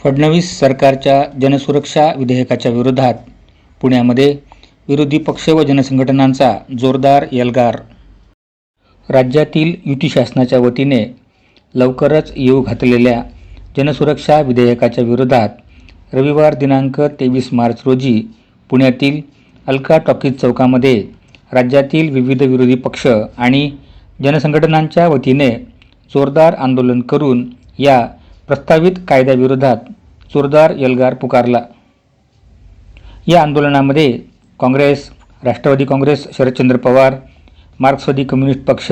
फडणवीस सरकारच्या जनसुरक्षा विधेयकाच्या विरोधात पुण्यामध्ये विरोधी पक्ष व जनसंघटनांचा जोरदार यलगार. राज्यातील युती शासनाच्या वतीने लवकरच येऊ घातलेल्या जनसुरक्षा विधेयकाच्या विरोधात रविवार दिनांक तेवीस मार्च रोजी पुण्यातील अलका टॉकीज चौकामध्ये राज्यातील विविध विरोधी पक्ष आणि जनसंघटनांच्या वतीने जोरदार आंदोलन करून या प्रस्तावित कायद्याविरोधात जोरदार एल्गार पुकारला. या आंदोलनामध्ये काँग्रेस राष्ट्रवादी काँग्रेस शरदचंद्र पवार मार्क्सवादी कम्युनिस्ट पक्ष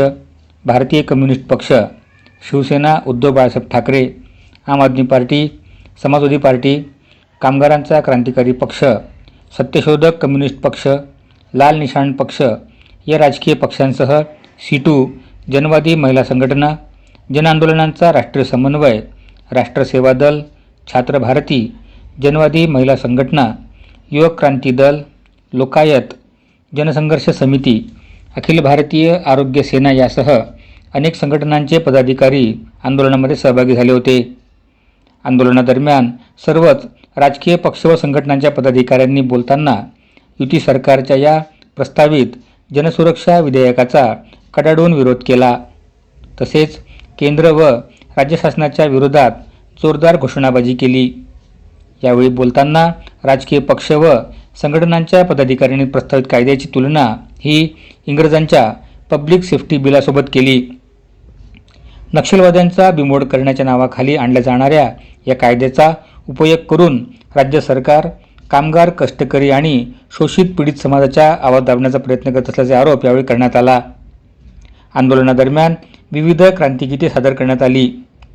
भारतीय कम्युनिस्ट पक्ष शिवसेना उद्धव बाळासाहेब ठाकरे आम आदमी पार्टी समाजवादी पार्टी कामगारांचा क्रांतिकारी पक्ष सत्यशोधक कम्युनिस्ट पक्ष लाल निशाण पक्ष या राजकीय पक्षांसह सीटू जनवादी महिला संघटना जनआंदोलनांचा राष्ट्रीय समन्वय राष्ट्रसेवा दल छात्र भारती जनवादी महिला संघटना युवक क्रांती दल लोकायत जनसंघर्ष समिती अखिल भारतीय आरोग्य सेना यासह अनेक संघटनांचे पदाधिकारी आंदोलनामध्ये सहभागी झाले होते. आंदोलनादरम्यान सर्वच राजकीय पक्ष व संघटनांच्या पदाधिकाऱ्यांनी बोलताना युती सरकारच्या या प्रस्तावित जनसुरक्षा विधेयकाचा कडाडून विरोध केला. तसेच केंद्र व राज्य शासनाच्या विरोधात जोरदार घोषणाबाजी केली. यावेळी बोलताना राजकीय पक्ष व संघटनांच्या पदाधिकाऱ्यांनी प्रस्तावित कायद्याची तुलना ही इंग्रजांच्या पब्लिक सेफ्टी बिलासोबत केली. नक्षलवाद्यांचा बिमोड करण्याच्या नावाखाली आणल्या जाणाऱ्या या कायद्याचा उपयोग करून राज्य सरकार कामगार कष्टकरी आणि शोषित पीडित समाजाच्या आवाज दाबण्याचा प्रयत्न करत असल्याचा आरोप यावेळी करण्यात आला. आंदोलनादरम्यान विविध क्रांतिगीते सादर करण्यात आली.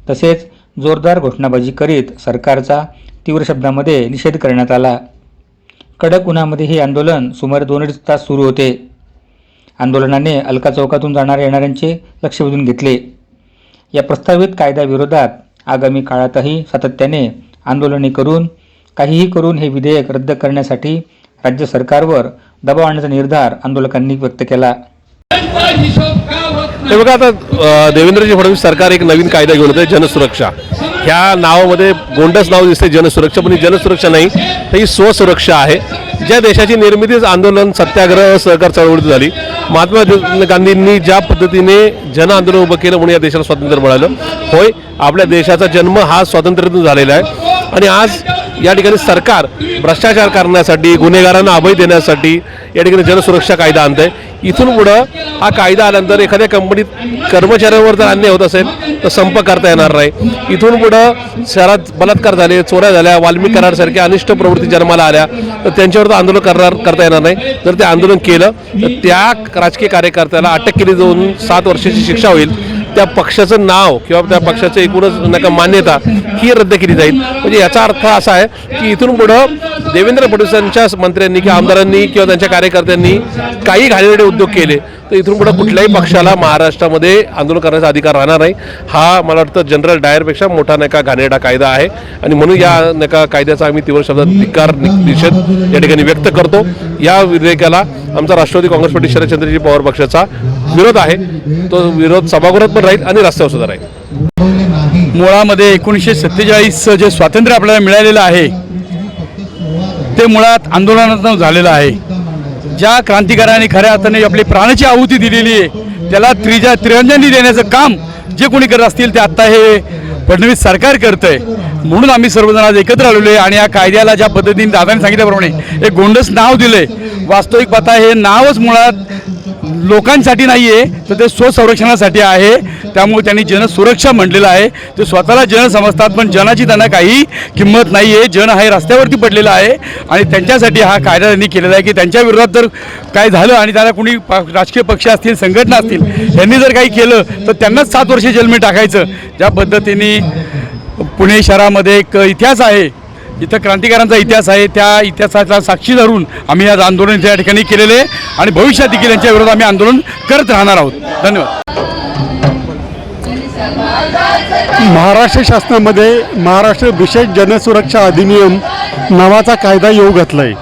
तसेच जोरदार घोषणाबाजी करीत सरकारचा तीव्र शब्दामध्ये निषेध करण्यात आला. कडक उन्हामध्ये हे आंदोलन सुमारे दोन अडीच तास सुरू होते. आंदोलनाने अलका चौकातून जाणाऱ्या येणाऱ्यांचे लक्ष वेधून घेतले. या प्रस्तावित कायद्याविरोधात आगामी काळातही सातत्याने आंदोलने करून काहीही करून हे विधेयक रद्द करण्यासाठी राज्य सरकारवर दबाव आणण्याचा निर्धार आंदोलकांनी व्यक्त केला. हे बघा आता देवेंद्रजी फडणवीस सरकार एक नवीन कायदा घेऊन येते जनसुरक्षा. ह्या नावामध्ये गोंडस नाव दिसते जनसुरक्षा पण ही जनसुरक्षा नाही तर ही स्वसुरक्षा आहे. ज्या देशाची निर्मितीच आंदोलन सत्याग्रह सहकार चळवळीत झाली महात्मा गांधींनी ज्या पद्धतीने जन आंदोलन उभं केलं म्हणून या देशाला स्वातंत्र्य मिळालं. होय आपल्या देशाचा जन्म हा स्वातंत्र्यातून झालेला आहे. आणि आज या ठिकाणी सरकार भ्रष्टाचार करण्यासाठी गुन्हेगारांना अभय देण्यासाठी या ठिकाणी जनसुरक्षा कायदा आणत आहे इथून पुढं हा कायदा आल्यानंतर एखाद्या कंपनीत कर्मचाऱ्यांवर जर अन्याय होत असेल तर संप करता येणार नाही. इथून पुढं शहरात बलात्कार झाले चोऱ्या झाल्या वाल्मिक करारसारख्या अनिष्ट प्रवृत्ती जन्माला आल्या तर त्यांच्यावर तर आंदोलन करणार करता येणार नाही. जर ते आंदोलन केलं तर त्या राजकीय कार्यकर्त्याला अटक केली जाऊन सात वर्षाची शिक्षा होईल. त्या पक्षाचं नाव किंवा त्या पक्षाचं एकूणच नका मान्यता ही रद्द केली जाईल. म्हणजे याचा अर्थ असा आहे की इथून पुढं देवेंद्र फडणवीसांच्या मंत्र्यांनी किंवा आमदारांनी किंवा त्यांच्या कार्यकर्त्यांनी काही घाणेरडे उद्योग केले तर इथून पुढं कुठल्याही पक्षाला महाराष्ट्रामध्ये आंदोलन करण्याचा अधिकार राहणार नाही. हा मला वाटतं जनरल डायरपेक्षा मोठा नका घाणेरडा कायदा आहे. आणि म्हणून या नका कायद्याचा आम्ही तीव्र शब्दात निकार निषेध या ठिकाणी व्यक्त करतो. या विधेयकाला आमचा राष्ट्रवादी काँग्रेस पार्टी शरदचंद्रजी पवार पक्षाचा विरोध आहे. तो विरोध सभागृहात पण राहील आणि रस्त्यावर सुद्धा राहील. मुळामध्ये एकोणीसशे सत्तेचाळीसचं जे स्वातंत्र्य आपल्याला मिळालेलं आहे ते मुळात आंदोलनातून झालेलं आहे. ज्या क्रांतिकारांनी खऱ्या अर्थाने आपली प्राणाची आहुती दिलेली आहे त्याला त्रिजा त्रिरंजनी देण्याचं काम जे कोणी करत असतील ते आत्ता हे फडणवीस सरकार करतं आहे म्हणून आम्ही सर्वजण आज एकत्र आलेलो आहे आणि या कायद्याला ज्या पद्धतीने दादाने सांगितल्याप्रमाणे एक गोंडस नाव दिले वास्तविक पाहता हे नावच मुळात लोकांसाठी नाही आहे तर ते स्वसंरक्षणासाठी आहे. त्यामुळे त्यांनी जनसुरक्षा म्हटलेलं आहे. ते स्वतःला जन समजतात पण जनाची त्यांना काही किंमत नाही आहे जन हे रस्त्यावरती पडलेलं आहे आणि त्यांच्यासाठी हा कायदा त्यांनी केलेला आहे की त्यांच्या विरोधात जर काय झालं आणि त्याला कुणी राजकीय पक्ष असतील संघटना असतील यांनी जर काही केलं तर त्यांनाच सात वर्षे जेलमध्ये टाकायचं. ज्या पद्धतीने पुणे शहरामध्ये एक इतिहास आहे. इथं क्रांतिकारांचा इतिहास आहे. त्या इतिहासाचा साक्षी धरून आम्ही आज आंदोलन त्या ठिकाणी केलेले आहे आणि भविष्यात देखील यांच्या विरोधात आम्ही आंदोलन करत राहणार आहोत. धन्यवाद. महाराष्ट्र शासनामध्ये महाराष्ट्र विशेष जनसुरक्षा अधिनियम नावाचा कायदा येऊ घातला आहे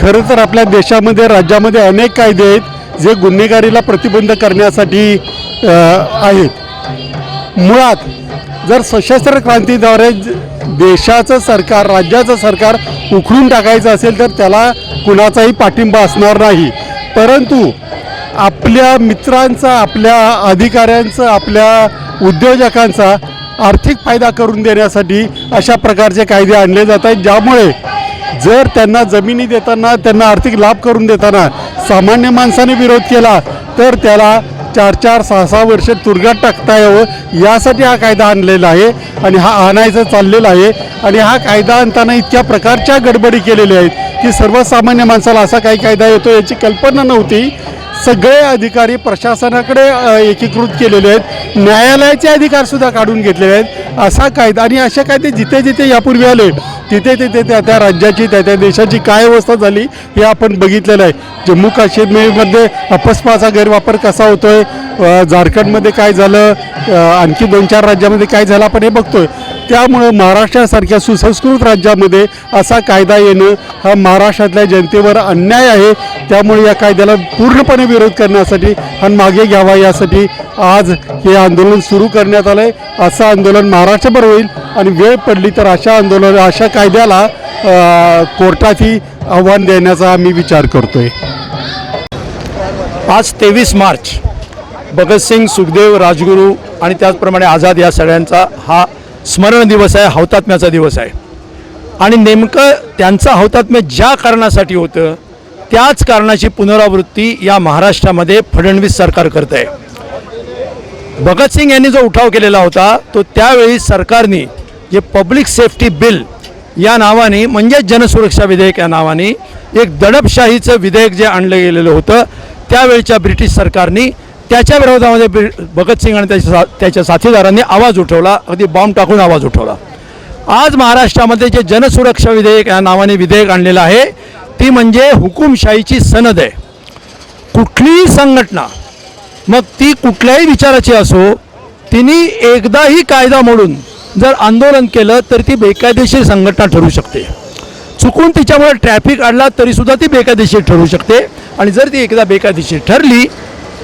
खरं तर आपल्या देशामध्ये राज्यामध्ये अनेक कायदे आहेत जे गुन्हेगारीला प्रतिबंध करण्यासाठी आहेत. मुळात जर सशस्त्र क्रांतीद्वारे देशाचं सरकार राज्याचं सरकार उखडून टाकायचं असेल तर त्याला कुणाचाही पाठिंबा असणार नाही. परंतु आपल्या मित्रांचा आपल्या अधिकाऱ्यांचा आपल्या उद्योजकांचा आर्थिक फायदा करून देण्यासाठी अशा प्रकारचे कायदे आणले जात आहेत. ज्यामुळे जर त्यांना जमिनी देताना त्यांना आर्थिक लाभ करून देताना सामान्य माणसाने विरोध केला तर त्याला चार चार सहा सहा वर्ष तुरुंगात टाकता यावं यासाठी हा कायदा आणलेला आहे आणि हा आणायचं चाललेला आहे. आणि हा कायदा आणताना इतक्या प्रकारच्या गडबडी केलेल्या आहेत की सर्वसामान्य माणसाला असा काही कायदा येतो याची कल्पना नव्हती. सगळे अधिकारी प्रशासनाकडे एकीकृत केलेले आहेत. न्यायालयाचे अधिकारसुद्धा काढून घेतलेले आहेत. असा कायदा आणि असे कायदे जिथे जिथे यापूर्वी आले तिथे तिथे त्या त्या राज्याची त्या त्या देशाची काय अवस्था झाली हे आपण बघितलेलं आहे. जम्मू काश्मीरमध्ये अपस्पाचा गैरवापर कसा होतोय झारखंडमध्ये काय झालं आणखी दोन चार राज्यामध्ये काय झालं आपण हे बघतोय. त्यामुळं महाराष्ट्रासारख्या सुसंस्कृत राज्यामध्ये असा कायदा येणं हा महाराष्ट्रातल्या जनतेवर अन्याय आहे. त्यामुळे या कायद्याला पूर्णपणे विरोध करण्यासाठी आणि मागे घ्यावा यासाठी आज हे आंदोलन सुरू करण्यात आलं आहे असं आंदोलन महाराष्ट्रभर होईल आणि वेळ पडली तर अशा आंदोलन अशा कायद्याला कोर्टातही आव्हान देण्याचा मी विचार करतो आहे आज तेवीस मार्च भगतसिंग सुखदेव राजगुरू आणि त्याचप्रमाणे आझाद या सगळ्यांचा हा स्मरण दिवस आहे हौतात्म्याचा दिवस आहे. आणि नेमकं त्यांचं हौतात्म्य ज्या कारणासाठी होतं त्याच कारणाची पुनरावृत्ती या महाराष्ट्रामध्ये फडणवीस सरकार करत आहे भगतसिंग यांनी जो उठाव केलेला होता तो त्यावेळी सरकारने जे पब्लिक सेफ्टी बिल या नावाने म्हणजेच जनसुरक्षा विधेयक या नावाने एक दडपशाहीचं विधेयक जे आणलं गेलेलं होतं त्यावेळच्या ब्रिटिश सरकारने त्याच्या विरोधामध्ये ब्रि- भगतसिंग आणि त्याच्या सा त्याच्या साथीदारांनी आवाज उठवला अगदी बॉम्ब टाकून आवाज उठवला. आज महाराष्ट्रामध्ये जे जनसुरक्षा विधेयक या नावाने विधेयक आणलेलं आहे ती म्हणजे हुकुमशाहीची सनद आहे. कुठलीही संघटना मग ती कुठल्याही विचाराची असो तिने एकदाही कायदा मोडून जर आंदोलन केलं तर ती बेकायदेशीर संघटना ठरू शकते. चुकून तिच्यामुळे ट्रॅफिक अडला तरीसुद्धा ती बेकायदेशीर ठरू शकते. आणि जर ती एकदा बेकायदेशीर ठरली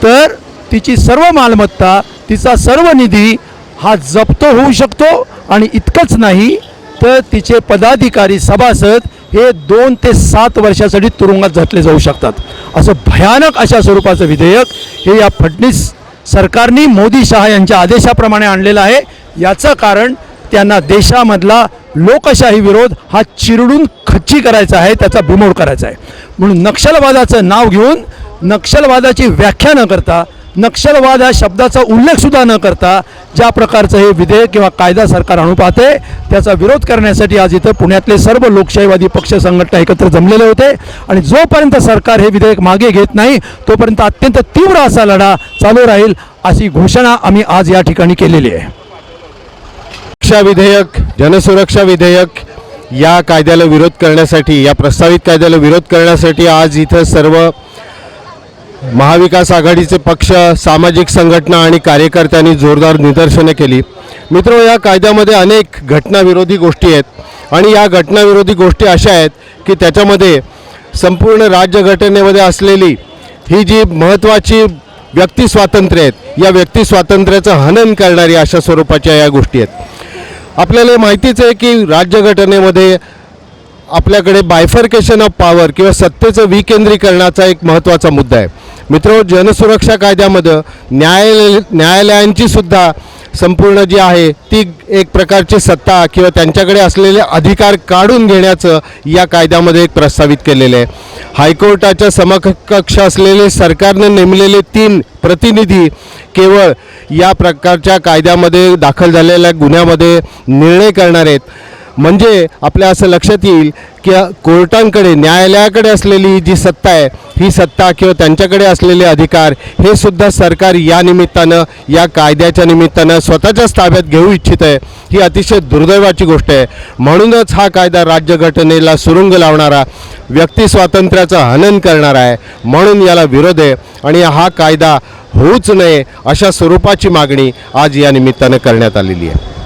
तर तिची सर्व मालमत्ता तिचा सर्व निधी हा जप्त होऊ शकतो. आणि इतकंच नाही तर तिचे पदाधिकारी सभासद हे दोन ते सात वर्षासाठी तुरुंगात घातले जाऊ शकतात. असं भयानक अशा स्वरूपाचं विधेयक हे या फडणवीस सरकारने मोदी शहा यांच्या आदेशाप्रमाणे आणलेलं आहे. याचं कारण त्यांना देशामधला लोकशाही विरोध हा चिरडून खच्ची करायचा आहे त्याचा बिमोड करायचा आहे. म्हणून नक्षलवादाचं नाव घेऊन नक्षलवादाची व्याख्या न करता नक्षलवाद या शब्दाचा उल्लेखसुद्धा न करता ज्या प्रकारचं हे विधेयक किंवा कायदा सरकार आणू पाहते त्याचा विरोध करण्यासाठी आज इथं पुण्यातले सर्व लोकशाहीवादी पक्ष संघटना एकत्र जमलेले होते. आणि जोपर्यंत सरकार हे विधेयक मागे घेत नाही तोपर्यंत अत्यंत तीव्र असा लढा चालू राहील अशी घोषणा आम्ही आज या ठिकाणी केलेली आहे. सुरक्षा विधेयक जनसुरक्षा विधेयक या कायद्याला विरोध करण्यासाठी या प्रस्तावित कायद्याला विरोध करण्यासाठी आज इथं सर्व महाविकास आघाडीचे पक्ष सामाजिक संघटना आणि कार्यकर्त्यांनी जोरदार निदर्शनं केली. मित्र या कायद्यामध्ये अनेक घटनाविरोधी गोष्टी आहेत आणि या घटनाविरोधी गोष्टी अशा आहेत की त्याच्यामध्ये संपूर्ण राज्यघटनेमध्ये असलेली ही जी महत्त्वाची व्यक्ती स्वातंत्र्य आहेत या व्यक्ती स्वातंत्र्याचं हनन करणारी अशा स्वरूपाच्या या गोष्टी आहेत. आपल्याला माहितीच आहे की राज्यघटनेमध्ये आपल्याकडे बायफर्केशन ऑफ पॉवर किंवा सत्तेचं विकेंद्रीकरणाचा एक महत्त्वाचा मुद्दा आहे. मित्र जनसुरक्षा कायद्यामध्ये न्यायालय न्यायालयांची सुद्धा संपूर्ण जी आहे ती एक प्रकारची सत्ता किंवा त्यांच्याकडे असलेले अधिकार काढून घेण्याचं या कायद्यामध्ये एक प्रस्तावित केलेलं आहे. हायकोर्टाच्या समकक्ष असलेले सरकारने नेमलेले तीन प्रतिनिधी केवळ या प्रकारच्या कायद्यामध्ये दाखल झालेल्या गुन्ह्यामध्ये निर्णय करणार आहेत. म्हणजे आपल्या असं लक्षात येईल की कोर्टांकडे न्यायालयाकडे असलेली जी सत्ता आहे ही सत्ता किंवा त्यांच्याकडे असलेले अधिकार हे सुद्धा सरकार या निमित्तानं या कायद्याच्या निमित्तानं स्वतःच्याच ताब्यात घेऊ इच्छित आहे ही अतिशय दुर्दैवाची गोष्ट आहे. म्हणूनच हा कायदा राज्यघटनेला सुरुंग लावणारा व्यक्ती स्वातंत्र्याचं हनन करणारा आहे म्हणून याला विरोध आहे. आणि हा कायदा होऊच नये अशा स्वरूपाची मागणी आज या निमित्तानं करण्यात आलेली आहे.